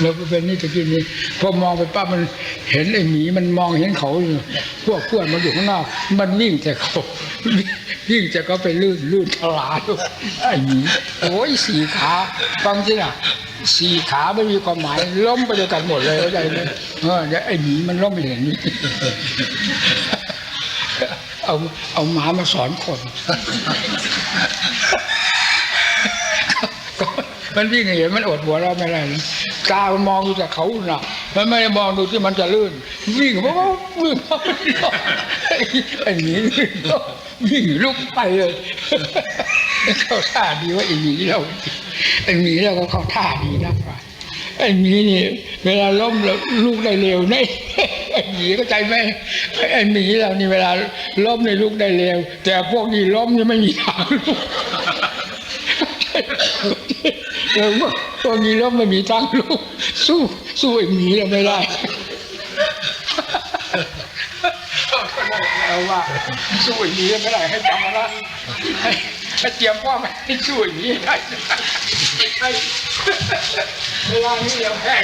เราเป็นนี่ตะกี้นี้พอมองไปปั๊บมันเห็นไอ้หมีมันมองเห็นเขาอยู่พวกเพื่อนมันอยู่ข้างนอก มันวิ่งแต่เขาวิ่งแต่ก็ไปลื่นลื่นทลายไอ้หมีโอ้ยสี่ขาฟังสิน่ะสี่ขาไม่มีความหมายล้มไปด้วยกันหมดเลยเข้าใจไหมเออเดี๋ยไอ้หมีมันล้มไปอย่างนี้เอาเอาหมามาสอนคน มันวิ่งเห็นมันอดหัวเราไม่ได้ตามันมองดูแต่เขาหนักมันไม่ได้มองดูที่มันจะลื่น วิ่งเพราะว่าวิ่งเพราะมันไอ้ไอ้หนีวิ่งวิ่งลุกไปเลยเข้าท่าดีว่าไอ้หนีเราไอ้หนีเราก็เข้าท่าดีนะป่ะไอ้หนีนี่เวลาล้มแล้วลูกได้เร็วนี่ไอ้หนีก็ใจไหมไอ้หนีเรานี่เวลาล้มในลูกได้เร็ว แต่พวกนี้ล้มนี่ไม่มีทางลูก เออว่าตัวมีแล้วไม่มีทางลูกสู้สู้ไอ้หมีเราไม่ได้เอาว่าสู้ไอ้หมีไม่ได้ให้จำมาละให้เตรียมพ่อไม่ให้สู้ไอ้หมีได้ให้เวลานี้เราแพ้